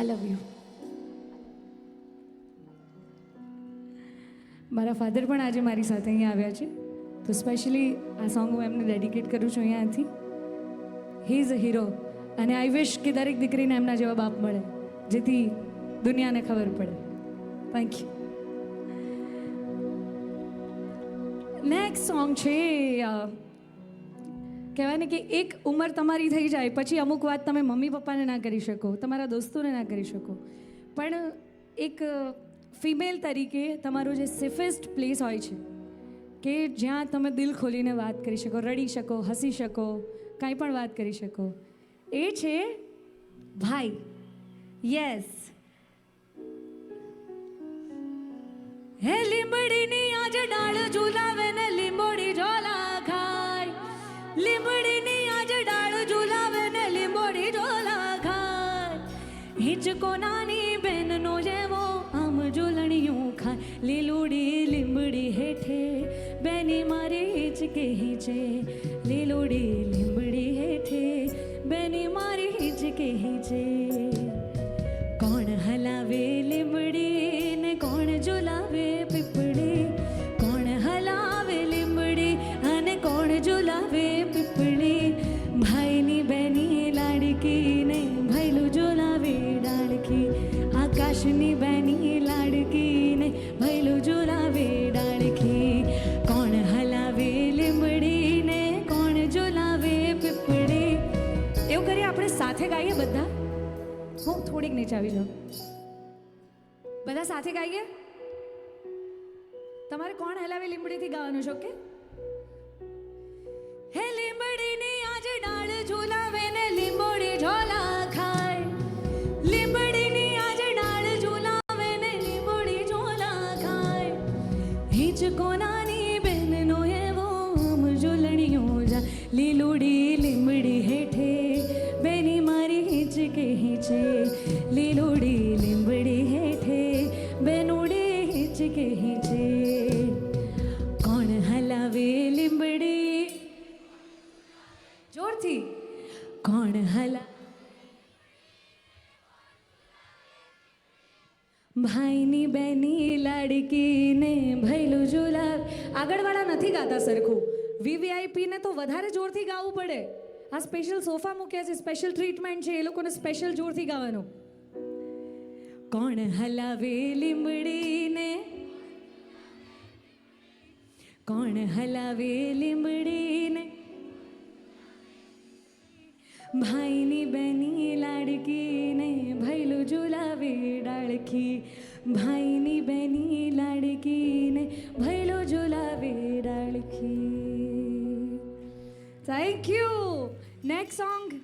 I love you મારા father પણ આજે મારી સાથે અહીંયા આવ્યા છે. તો સ્પેશિયલી આ સોંગ હું એમને ડેડિકેટ કરું છું અહીંયાથી. હી ઇઝ અ હીરો અને આઈ વિશ કે દરેક દીકરીને એમના જેવા બાપ મળે, જેથી દુનિયાને ખબર પડે. થેન્ક યુ નેક્સ્ટ સોંગ છે કહેવાય ને કે એક ઉંમર તમારી થઈ જાય, પછી અમુક વાત તમે મમ્મી પપ્પાને ના કરી શકો, તમારા દોસ્તોને ના કરી શકો. પણ એક ફિમેલ તરીકે તમારો જે સેફેસ્ટ પ્લેસ હોય છે, કે જ્યાં તમે દિલ ખોલીને વાત કરી શકો, રડી શકો, હસી શકો, કાંઈ પણ વાત કરી શકો, એ છે ભાઈ. યસ હે લીંબડીની આજે ડાળ ઝુલાવે. હિંચકો નાની બેનનો જેવો આમ જોલણિયું ખાય. લીલુડી લીંબડી હેઠે બેની મારી હિંચકે હિંચે. લીલુડી લીંબડી હેઠે બેની મારી હિંચકે હિંચે. કોણ હલાવે આકાશની બેની લાડકીને ભૈલું જોલાવે ડાળખી કોણ હલાવે લીમડીને કોણ જોલાવે પીપળી એવું કરીએ આપણે સાથે ગાઈએ બધા હું થોડીક નીચે આવી જાઉં બધા સાથે ગાઈએ તમારે કોણ હલાવે લીંબડીથી ગાવાનું છે ઓકે હે લીંબડીની હિંચકો નાની બેનનો એવો આમ ઝૂલણીઓ જા લીલુડી લીમડી હેઠે બેની મારી હિંચકે છે લીલુડી લીંબડી હેઠે બેનુડી હિંચકે છે કોણ હલાવે લીંબડી જોરથી કોણ હલા ભાઈની બેની લાડકીને ભૈલું ઝુલાવ. આગળવાળા નથી ગાતા સરખું. વીવીઆઈપીને તો વધારે જોરથી ગાવું પડે. આ સ્પેશિયલ સોફા મૂક્યા છે સ્પેશિયલ ટ્રીટમેન્ટ છે, એ લોકોને સ્પેશિયલ જોરથી ગાવાનું. કોણ હલાવે લીંબડીને? કોણ હલાવે લીંબડીને? ભાઈની બેની લાડકીને ભૈલું ઝુલાવે ડાળખી ભાઈની બેની લાડકીને ભૈલો ઝુલાવે ડાળખી થેન્ક યુ નેક્સ્ટ સોંગ